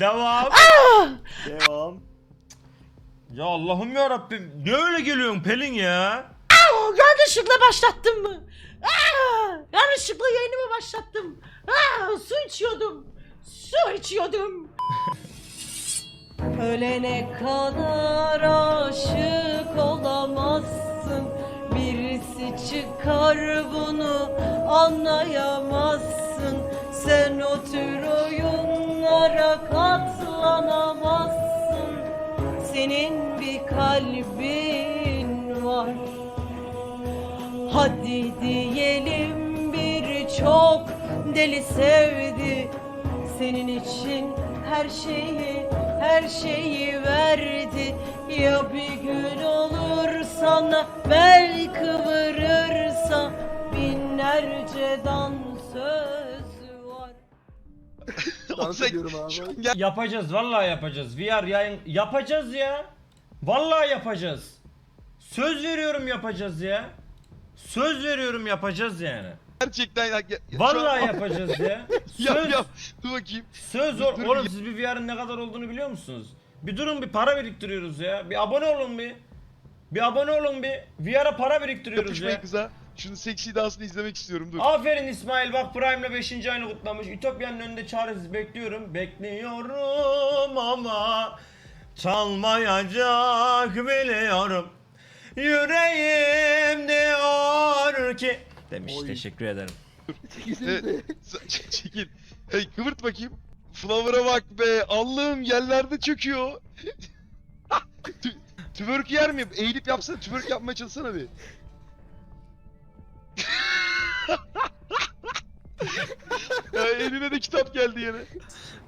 Devam. Devam. Ya Allah'ım ya Rabbim. Ne öyle geliyorsun Pelin ya? Aa, yanlışlıkla başlattım mı? Aa, yanlışlıkla yayınımı başlattım. Aa, su içiyordum. Su içiyordum. Ölene kadar aşık olamazsın. Birisi çıkar bunu anlayamazsın. Sen o tür oyunlara katlanamazsın. Senin bir kalbin var. Hadi diyelim bir çok deli sevdi Senin için her şeyi, her şeyi verdi Ya bir gün olur sana bel kıvırırsa Binlerce dansöz Dans ediyorum abi. Yapacağız vallahi yapacağız. VR yayın yapacağız ya. Vallahi yapacağız. Söz veriyorum yapacağız ya. Söz veriyorum yapacağız yani. Gerçekten ya. ya- ya- şu Vallahi yapacağız ya. Yap Söz, yap. Dur bakayım. söz ol- Dur, oğlum yap. siz bir VR'ın ne kadar olduğunu biliyor musunuz? Bir durun bir para biriktiriyoruz ya. Bir abone olun bir. Bir abone olun bir. VR'a para biriktiriyoruz Yapışmayın ya. kıza. Şunun seksi dansını izlemek istiyorum dur. Aferin İsmail bak Prime'le 5. ayını kutlamış. Ütopya'nın önünde çaresiz bekliyorum. Bekliyorum ama çalmayacak biliyorum. Yüreğim diyor ki demiş. Oy. Teşekkür ederim. Ç- Çekil. Hey kıvırt bakayım. Flower'a bak be. Allah'ım yerlerde çöküyor. Tü- Twerk yer mi? Eğilip yapsana. Twerk yapmaya çalışsana bir. Ya eline de kitap geldi yine.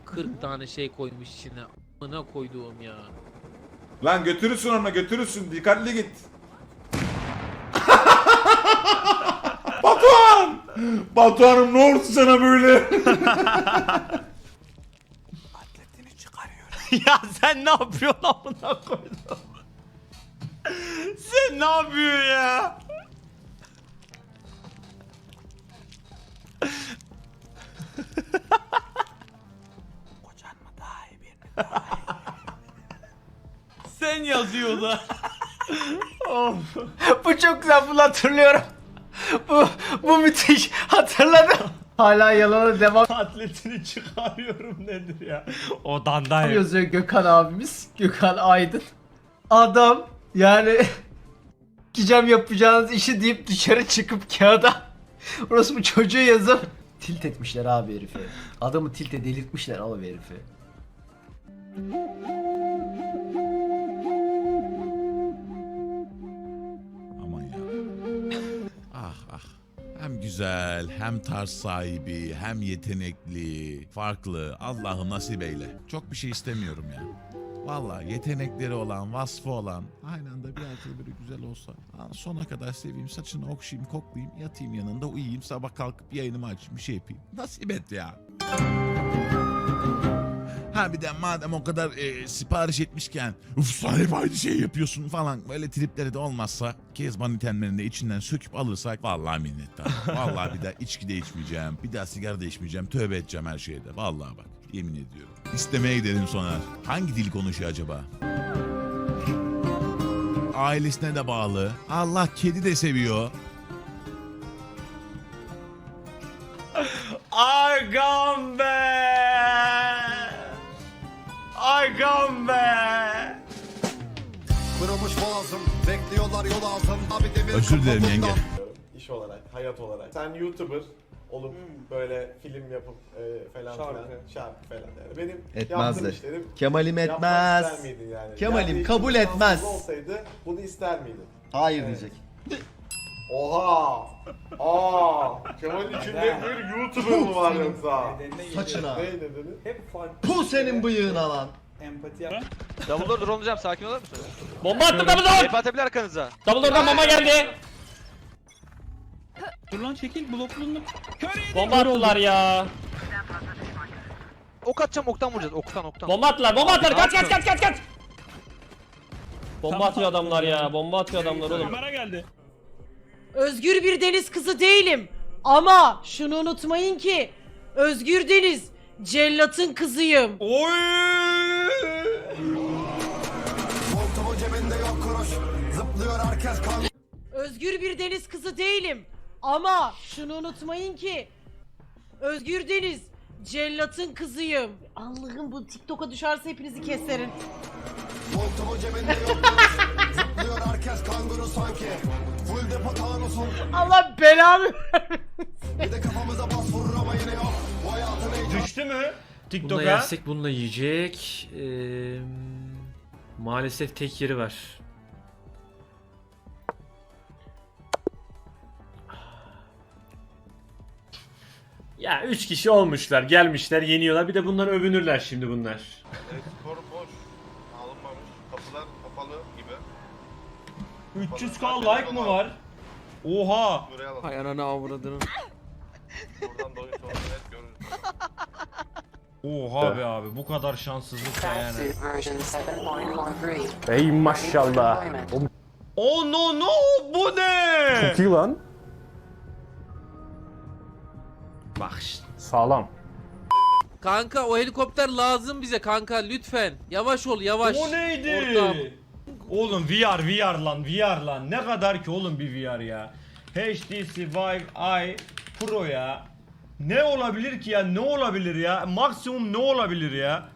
40 tane şey koymuş içine. Amına koyduğum ya. Lan götürürsün ona götürürsün dikkatli git. Batuhan! Batuhan'ım ne oldu sana böyle? ya sen ne yapıyorsun amına koydum? sen ne yapıyorsun ya? Sen yazıyor da. of. Bu çok güzel bunu hatırlıyorum. Bu bu müthiş hatırladım. Hala yalana devam Atletini çıkarıyorum nedir ya? Odandayım. yazıyor Gökhan abimiz. Gökhan Aydın. Adam yani gideceğim yapacağınız işi deyip dışarı çıkıp kağıda Burası bu çocuğu yazıp tilt etmişler abi herifi. Adamı tilte delirtmişler abi herifi. Aman ya. ah ah. Hem güzel, hem tarz sahibi, hem yetenekli, farklı. Allah'ım nasip eyle. Çok bir şey istemiyorum ya. Vallahi yetenekleri olan, vasfı olan, aynı anda bir erkeği böyle güzel olsa. Sona kadar seveyim, saçını okşayayım, koklayayım, yatayım yanında, uyuyayım, sabah kalkıp yayınımı açayım, bir şey yapayım. Nasip et ya. Ha bir de madem o kadar e, sipariş etmişken uf sen hep aynı şeyi yapıyorsun falan böyle tripleri de olmazsa Kezban itemlerini de içinden söküp alırsak vallahi minnettar. Vallahi bir daha içki de içmeyeceğim. Bir daha sigara da içmeyeceğim. Tövbe edeceğim her şeyde. Vallahi bak yemin ediyorum. İstemeye gidelim Soner. Hangi dil konuşuyor acaba? Ailesine de bağlı. Allah kedi de seviyor. Agam be! Agam be! Kırılmış boğazım Bekliyorlar yol altında Abi demir Özür dilerim yenge. İş olarak, hayat olarak. Sen YouTuber olup böyle film yapıp e, falan filan şarkı falan yani. Benim yaptığım Etmezdi. işlerim Kemal'im yapmak etmez. ister miydin yani? Kemal'im Yani kabul şansınız etmez. olsaydı bunu ister miydin? Hayır Evet. diyecek. Oha! Aa! Kemal'in içinde bir YouTuber mı var yoksa? Saçına. Ne dedin? Bu senin bıyığına lan. Dumbledore drone olacağım sakin olur musun? Bomba attı Dumbledore! Hep atabilir arkanıza. Dumbledore'dan mama geldi. Dur lan çekil bloklundum. Bomba attılar ya. Ok atacağım oktan vuracağız oktan oktan. Bomba attılar, bomba attılar. Kaç kaç kaç kaç kaç. Bomba atıyor adamlar ya. Bomba atıyor adamlar oğlum. Özgür bir deniz kızı değilim. Ama şunu unutmayın ki Özgür Deniz cellatın kızıyım. Oy! Özgür bir deniz kızı değilim. Ama şunu unutmayın ki Özgür Deniz cellatın kızıyım. Allah'ım bu TikTok'a düşerse hepinizi keserim. Montumu cebinde Zıplıyor herkes kanguru sanki Full depo tanusun Allah belanı Bir de kafamıza bas vurur ama yine yok Bu hayatın heyecanı Düştü mü? Bununla TikTok'a. yersek bununla yiyecek. Ee, maalesef tek yeri var. Ya 3 kişi olmuşlar, gelmişler, yeniyorlar. Bir de bunlar övünürler şimdi bunlar. Skor boş. Alınmamış. Kapılar kapalı gibi. 300k like mı var? Oha! Buraya alalım. Hay ananı avradını. Buradan da oyun sonunu net görürüz. Oha be abi bu kadar şanssızlık da yani. Ey maşallah. Oh no no bu ne? iyi lan. Bak işte. Sağlam. Kanka o helikopter lazım bize kanka lütfen. Yavaş ol yavaş. O neydi? Ortam. Oğlum VR VR lan VR lan ne kadar ki oğlum bir VR ya. HTC Vive i Pro ya. Ne olabilir ki ya ne olabilir ya maksimum ne olabilir ya?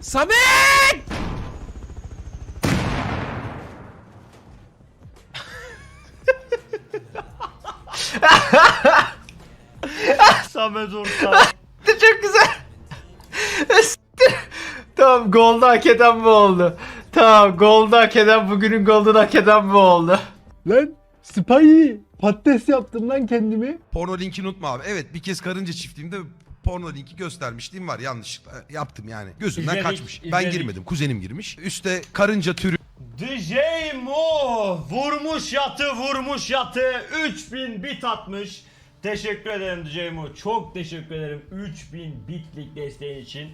Samet! Samet Orta. Çok güzel. Tamam golda hak eden bu oldu. Tamam golda hak eden bugünün golden hak eden bu oldu. Lan Spy patates yaptım lan kendimi. Porno linkini unutma abi. Evet bir kez karınca çiftliğimde porno linki göstermişliğim var yanlışlıkla yaptım yani. Gözümden İzledik, kaçmış. Ben izledik. girmedim kuzenim girmiş. Üste karınca türü DJ Mo vurmuş yatı vurmuş yatı 3000 bit atmış. Teşekkür ederim DJ Mo. Çok teşekkür ederim 3000 bitlik desteğin için.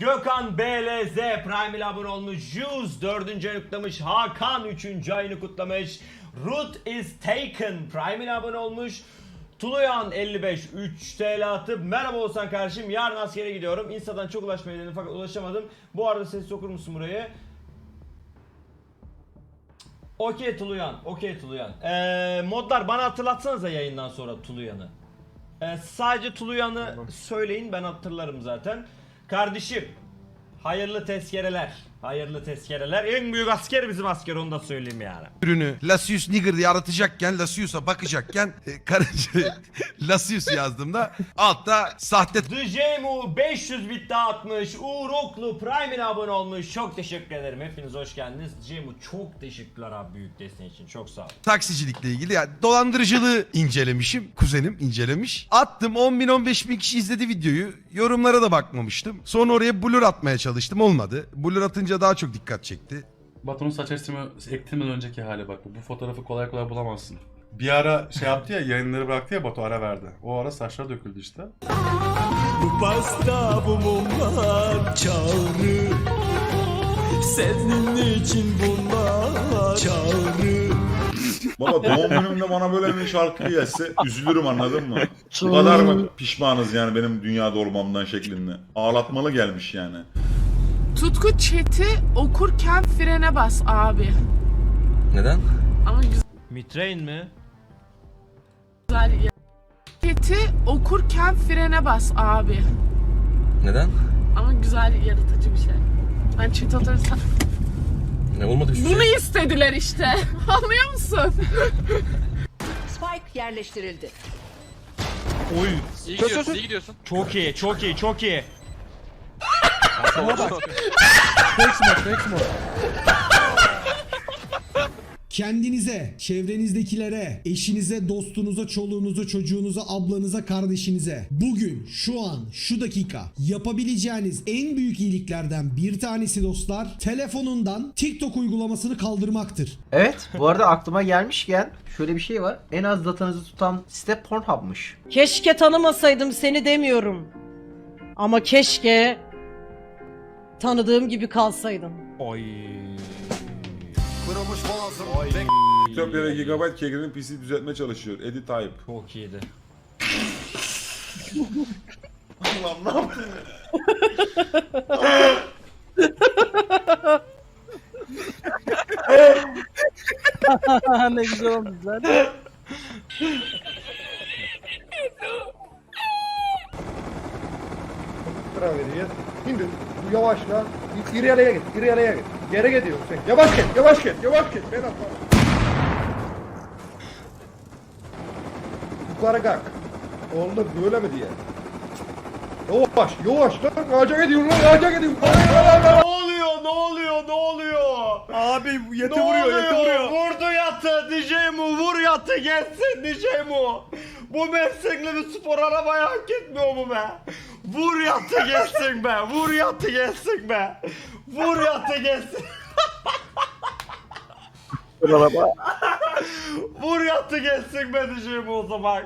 Gökhan BLZ Prime ile abone olmuş. Juz 4. ayını kutlamış. Hakan 3. ayını kutlamış. Root is taken Prime ile abone olmuş. Tuluyan 55 3 TL atıp merhaba Oğuzhan kardeşim yarın askere gidiyorum. Insta'dan çok ulaşmayı denedim fakat ulaşamadım. Bu arada sesli okur musun burayı? Okey Tuluyan, okey Tuluyan. Ee, modlar bana hatırlatsanıza yayından sonra Tuluyan'ı. Ee, sadece Tuluyan'ı söyleyin ben hatırlarım zaten. Kardeşim, hayırlı tezkereler. Hayırlı tezkereler. En büyük asker bizim asker onu da söyleyeyim yani. ürünü Lasius Nigger diye aratacakken Lasius'a bakacakken e, karınca Lasius yazdığımda altta sahte DJMU 500 bit daha atmış. Uğur Oklu Prime'ine abone olmuş. Çok teşekkür ederim. Hepiniz hoş geldiniz. DJMU çok teşekkürler abi büyük desteğin için. Çok sağ ol. taksicilikle ilgili yani dolandırıcılığı incelemişim. Kuzenim incelemiş. Attım 10 bin 15 bin kişi izledi videoyu. Yorumlara da bakmamıştım. Sonra oraya blur atmaya çalıştım. Olmadı. Blur atınca daha çok dikkat çekti. Batu'nun saç ektirme, ektirmeden önceki hali bak. Bu fotoğrafı kolay kolay bulamazsın. Bir ara şey yaptı ya yayınları bıraktı ya Batu ara verdi. O ara saçlar döküldü işte. Bu pasta bu mumlar çağrı. Senin için bunlar çağrı. Baba doğum günümde bana böyle bir şarkı gelse üzülürüm anladın mı? Bu kadar mı pişmanız yani benim dünyada olmamdan şeklinde. Ağlatmalı gelmiş yani. Tutku chat'i okurken frene bas abi. Neden? Ama Mitrain mi? güzel chat'i okurken frene bas abi. Neden? Ama güzel yaratıcı bir şey. Ben chat atarsan... Ne olmadı bir Bunu istediler işte. Anlıyor musun? Spike yerleştirildi. Oy. İyi gidiyorsun, iyi gidiyorsun. Çok iyi, çok iyi, çok iyi. Kendinize, çevrenizdekilere, eşinize, dostunuza, çoluğunuza, çocuğunuza, ablanıza, kardeşinize bugün, şu an, şu dakika yapabileceğiniz en büyük iyiliklerden bir tanesi dostlar telefonundan TikTok uygulamasını kaldırmaktır. Evet bu arada aklıma gelmişken şöyle bir şey var. En az datanızı tutan site Pornhub'mış. Keşke tanımasaydım seni demiyorum. Ama keşke tanıdığım gibi kalsaydım. Oy. Etiyopya'da GB Kegrinin PC düzeltmeye çalışıyor. Edit Tayyip. Çok iyiydi. Allah'ım ne yaptın? ne güzel olmuş lan. Sıra veriyor. Şimdi bu yavaşla. Geri araya git. Araya git. Geri gidiyorsun sen. Yavaş git. Yavaş git. Yavaş git. Ben atlarım. Yukarı kalk. Oldu böyle mi diye. Yavaş. Yavaş lan. Ağaca gidiyorsun lan. Ağaca gidiyorsun. ne oluyor? Ne oluyor? Ne oluyor? Abi yete ne vuruyor, oluyor? yete vuruyor. Vurdu yatı. DJ Mu vur yatı gelsin DJ Mu. Bu meslekle bir spor arabayı hak etmiyor mu be? Vur yatı gelsin be. Vur yatı gelsin be. Vur yatı gelsin. Vur yatı gelsin be DJ Mu o zaman.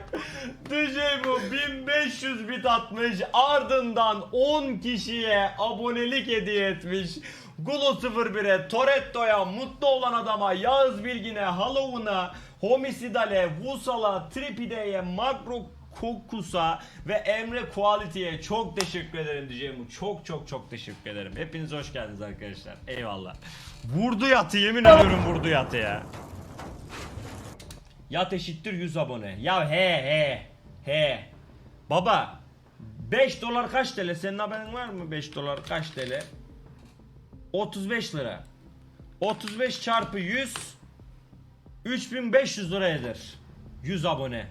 DJ Mu 1500 bit atmış. Ardından 10 kişiye abonelik hediye etmiş. Gulo 01'e, Toretto'ya, Mutlu olan adama, Yağız Bilgin'e, Halloween'a, Homicidal'e, Vusal'a, Tripide'ye, Makro Kokus'a ve Emre Quality'ye çok teşekkür ederim diyeceğim. Çok çok çok teşekkür ederim. Hepiniz hoş geldiniz arkadaşlar. Eyvallah. Vurdu yatı yemin ediyorum vurdu yatı ya. Yat eşittir 100 abone. Ya he he he. Baba 5 dolar kaç TL? Senin haberin var mı 5 dolar kaç TL? 35 lira. 35 çarpı 100 3500 lira eder. 100 abone.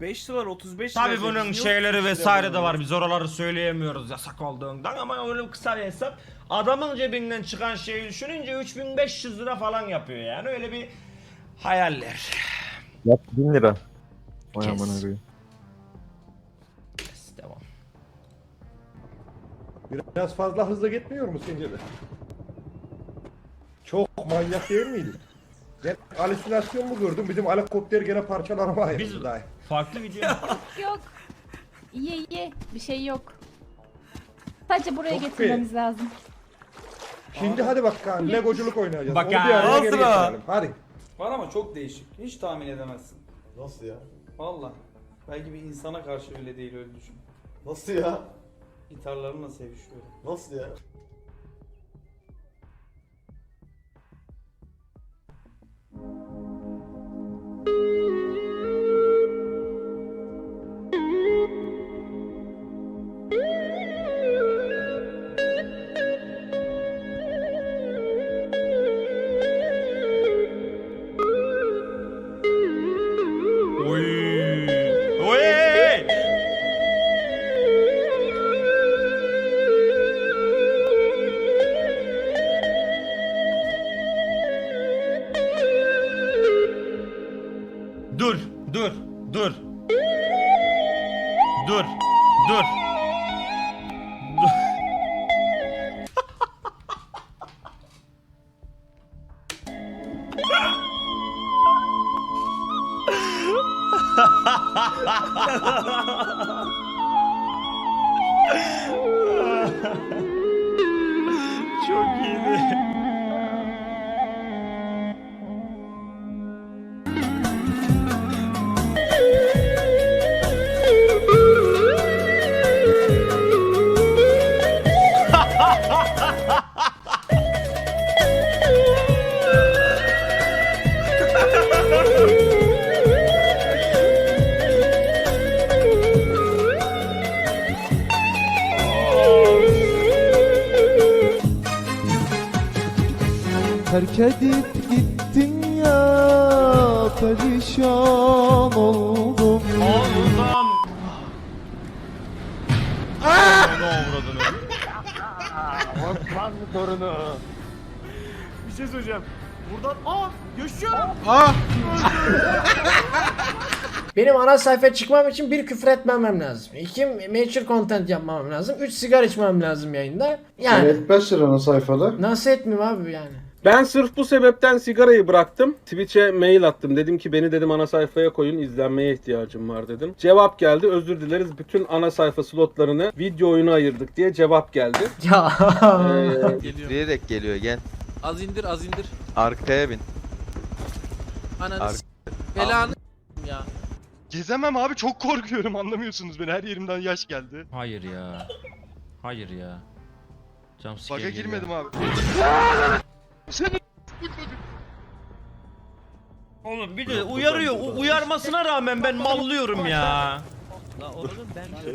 5 dolar 35 Tabi bunun şeyleri vesaire de var. Biz oraları söyleyemiyoruz yasak olduğundan ama öyle kısa bir hesap. Adamın cebinden çıkan şeyi düşününce 3500 lira falan yapıyor yani. Öyle bir hayaller. Yap 1000 lira. Vay Kes. amına koyayım. Yes, devam. Biraz fazla hızlı gitmiyor mu sence de? Çok manyak değil miydi? Ben halüsinasyon mu gördüm? Bizim helikopter gene parçalarıma ayrıldı Biz daha. Farklı video Yok. İyi iyi. Bir şey yok. Sadece buraya Çok getirmemiz lazım. Şimdi hadi bakalım legoculuk oynayacağız. Bak Onu bir araya al geri getirelim. Hadi. Var ama çok değişik. Hiç tahmin edemezsin. Nasıl ya? Valla. Belki bir insana karşı öyle değil öyle düşün. Nasıl ya? Gitarlarımla sevişiyorum. Nasıl ya? Dur, dur. Terk edip gittin ya perişan oldum. Oldum. Ananı avradını. Bir şey söyleyeceğim. Buradan aa yaşıyor. Benim ana sayfaya çıkmam için bir küfür etmemem lazım. İki mature content yapmam lazım. Üç sigara içmem lazım yayında. Yani Etmezsin ana sayfada. nasıl etmeyeyim abi yani. Ben sırf bu sebepten sigarayı bıraktım. Twitch'e mail attım. Dedim ki beni dedim ana sayfaya koyun. izlenmeye ihtiyacım var dedim. Cevap geldi. Özür dileriz. Bütün ana sayfa slotlarını video oyunu ayırdık diye cevap geldi. Ya. Ee, geliyor gel. Az indir az indir. Arkaya bin. Ananı Ar- s- belanı ya. Gezemem abi çok korkuyorum anlamıyorsunuz beni her yerimden yaş geldi. Hayır ya. Hayır ya. Cam Baga girmedim abi. Oğlum bir de uyarıyor. U- uyarmasına rağmen ben mallıyorum ya.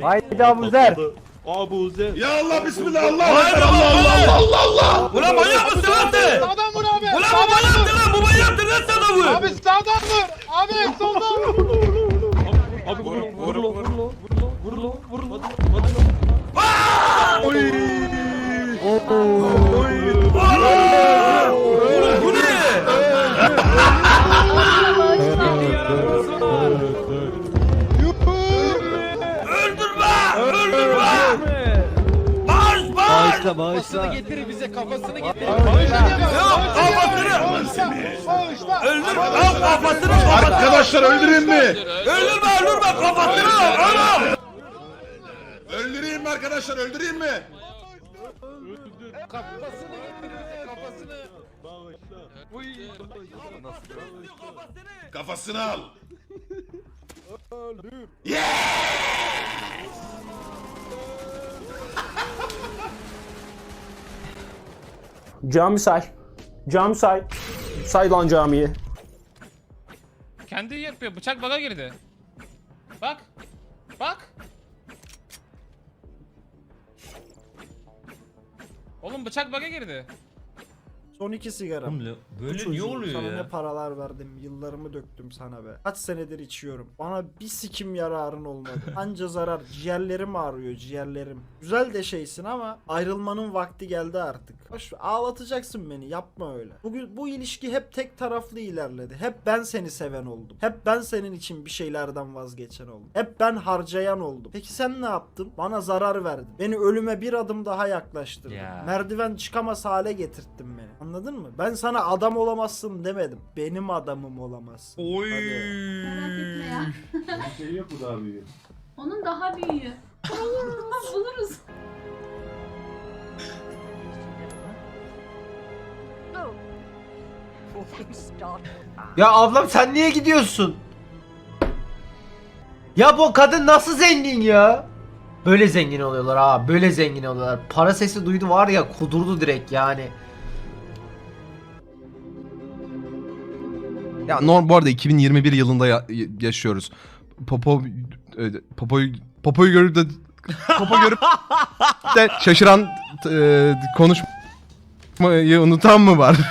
Haydi Abuzer. Ya Allah bismillah Allah Allah Allah Allah Allah Allah. Ulan manyak mısın lan sen? Adam vur abi. Ulan bu manyaktır lan bu manyaktır lan sana vur. Abi sağdan vur. Abi soldan vur. Abi vur vur vur vur vur vur vur Bu Bağış bağış! Kafasını getir bize kafasını getir. Yok kafasını! Öldürme lan kafasını! Arkadaşlar öldüreyim mi? Öldürme öldürme kafasını! Oğlum! Öldüreyim mi arkadaşlar öldüreyim mi? Kafasını getir bize kafasını. Kafasını al. Cami say. Cami say. Say lan camiyi. Kendi yapıyor bıçak baga girdi. Bak. Bak. Oğlum bıçak baga girdi. Son iki sigara. Böyle niye oluyor sana ya? ne paralar verdim, yıllarımı döktüm sana be. Kaç senedir içiyorum. Bana bir sikim yararın olmadı. Anca zarar. Ciğerlerim ağrıyor, ciğerlerim. Güzel de şeysin ama ayrılmanın vakti geldi artık. Boş ver, ağlatacaksın beni, yapma öyle. Bugün bu ilişki hep tek taraflı ilerledi. Hep ben seni seven oldum. Hep ben senin için bir şeylerden vazgeçen oldum. Hep ben harcayan oldum. Peki sen ne yaptın? Bana zarar verdin. Beni ölüme bir adım daha yaklaştırdın. Ya. Merdiven çıkamaz hale getirttin beni. Anladın mı? Ben sana adam olamazsın demedim. Benim adamım olamazsın. Oy. şey yok mu daha büyük? Onun daha büyüğü. Buluruz. Buluruz. Ya ablam sen niye gidiyorsun? Ya bu kadın nasıl zengin ya? Böyle zengin oluyorlar ha. Böyle zengin oluyorlar. Para sesi duydu var ya kudurdu direkt yani. Ya norm bu arada 2021 yılında ya- yaşıyoruz. Popo e, Popo'yu Popo'yu görüp de Popo görüp de şaşıran e, konuşmayı unutan mı var?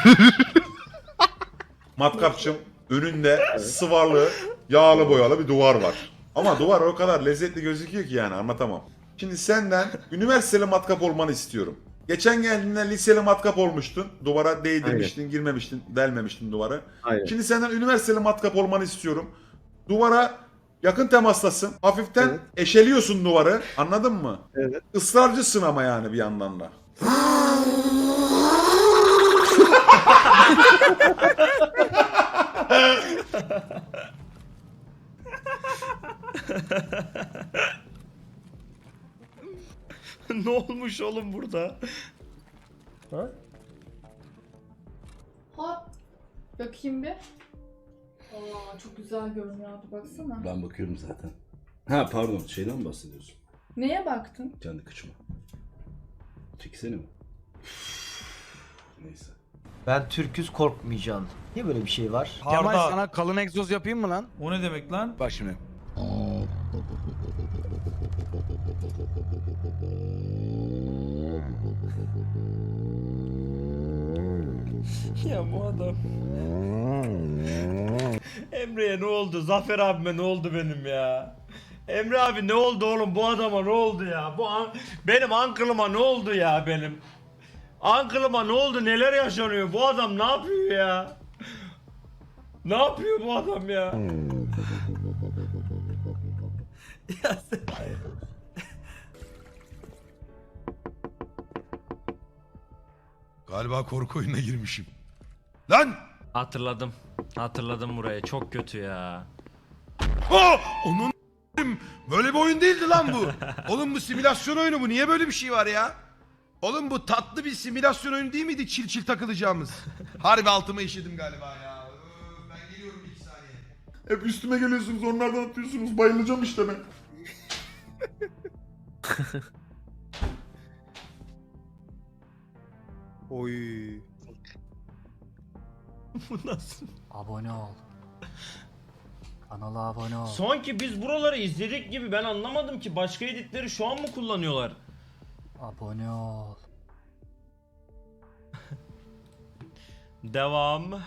Matkapçım önünde sıvarlı, yağlı boyalı bir duvar var. Ama duvar o kadar lezzetli gözüküyor ki yani anlatamam. Şimdi senden üniversiteli matkap olmanı istiyorum. Geçen geldiğinde liseli matkap olmuştun. Duvara değdirmiştin, girmemiştin, delmemiştin duvara. Şimdi senden üniversiteli matkap olmanı istiyorum. Duvara yakın temastasın. Hafiften eşeliyorsun duvarı. Anladın mı? Evet. Israrcısın ama yani bir yandan da. ne olmuş oğlum burada? Hop. Bakayım bir. Aa çok güzel görünüyor abi baksana. Ben bakıyorum zaten. Ha pardon şeyden mi bahsediyorsun? Neye baktın? Kendi kıçıma. Çekisene mi? Neyse. Ben Türküz korkmayacağım. Niye böyle bir şey var? Kemal sana kalın egzoz yapayım mı lan? O ne demek lan? Bak şimdi. Ya bu adam. Emre'ye ne oldu? Zafer abime ne oldu benim ya? Emre abi ne oldu oğlum bu adama ne oldu ya? Bu an- benim ankılıma ne oldu ya benim? Ankılıma ne oldu? Neler yaşanıyor? Bu adam ne yapıyor ya? Ne yapıyor bu adam ya? Galiba korku oyununa girmişim. Lan! Hatırladım. Hatırladım burayı. Çok kötü ya. Oh! Onun böyle bir oyun değildi lan bu. Oğlum bu simülasyon oyunu bu. Niye böyle bir şey var ya? Oğlum bu tatlı bir simülasyon oyunu değil miydi çil çil takılacağımız? Harbi altıma işedim galiba ya. Ben geliyorum iki saniye. Hep üstüme geliyorsunuz onlardan atıyorsunuz. Bayılacağım işte ben. Oy. Bu nasıl? Abone ol. Kanala abone ol. Sanki biz buraları izledik gibi ben anlamadım ki başka editleri şu an mı kullanıyorlar? Abone ol. Devam.